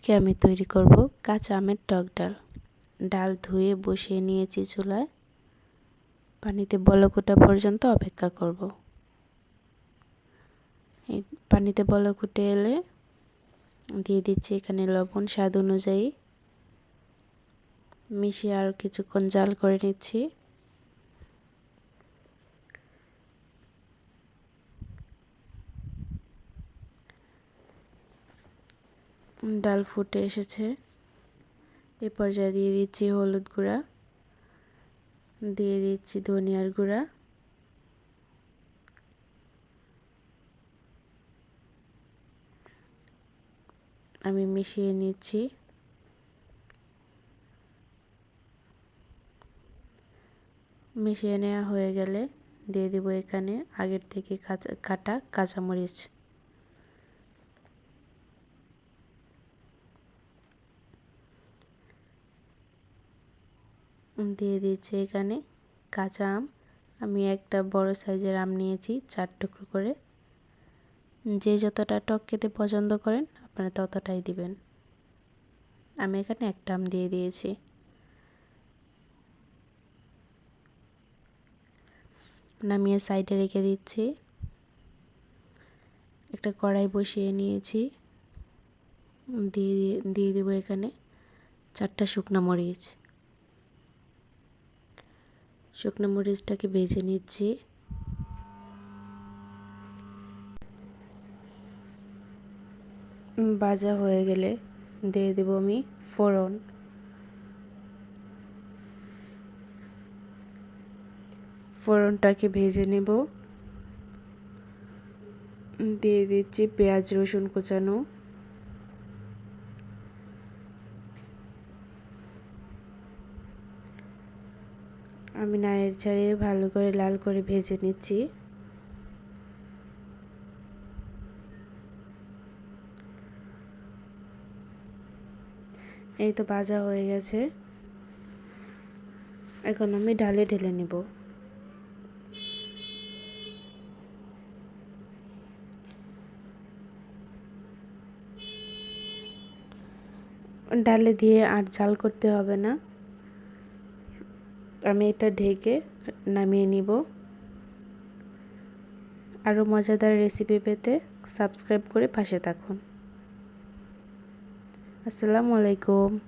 আজকে আমি তৈরি করব কাঁচা আমের টক ডাল। ডাল ধুয়ে বসিয়ে নিয়েছি চুলায়। পানিতে বলক ওঠা পর্যন্ত অপেক্ষা করব। এই পানিতে বলক উঠে এলে দিয়ে দিচ্ছি এখানে লবণ, স্বাদ অনুযায়ী। মিশিয়ে আর কিছুক্ষণ জাল করে নিচ্ছি। ডাল ফুটে এসেছে। এ পর্যায়ে দিয়ে দিচ্ছি হলুদ গুঁড়া, দিয়ে দিচ্ছি ধনিয়ার গুঁড়া। আমি মিশিয়ে নিচ্ছি। মিশিয়ে নেওয়া হয়ে গেলে দিয়ে দেবো এখানে আগের থেকে কাঁচা, কাটা কাঁচামরিচ। দিয়ে দিচ্ছি এখানে কাঁচা আম। আমি একটা বড় সাইজের আম নিয়েছি, চার টুকরো করে। যে যতটা টক খেতে পছন্দ করেন, আপনারা ততটাই দিবেন। আমি এখানে একটা আম দিয়ে দিয়েছি। নামিয়ে সাইডে রেখে দিচ্ছি। একটা কড়াই বসিয়ে নিয়েছি। দিয়ে দিয়ে দেবো এখানে চারটা শুকনো মরিচ। শুকনো মরিচটাকে ভেজে নিচ্ছি। ভাজা হয়ে গেলে দিয়ে দেবো আমি ফোড়ন। ফোড়নটাকে ভেজে নেব। দিয়ে দিচ্ছি পেঁয়াজ রসুন কুচানো। আমি নাড়ের ছাড়িয়ে ভালো করে লাল করে ভেজে নিচ্ছি। এই তো ভাজা হয়ে গেছে। এখন আমি ডালে ঢেলে নেব। ডালে দিয়ে আর জাল করতে হবে না। আমি এটা ঢেকে নামিয়ে নিব। আরও মজাদার রেসিপি পেতে সাবস্ক্রাইব করে পাশে থাকুন। আসসালামু আলাইকুম।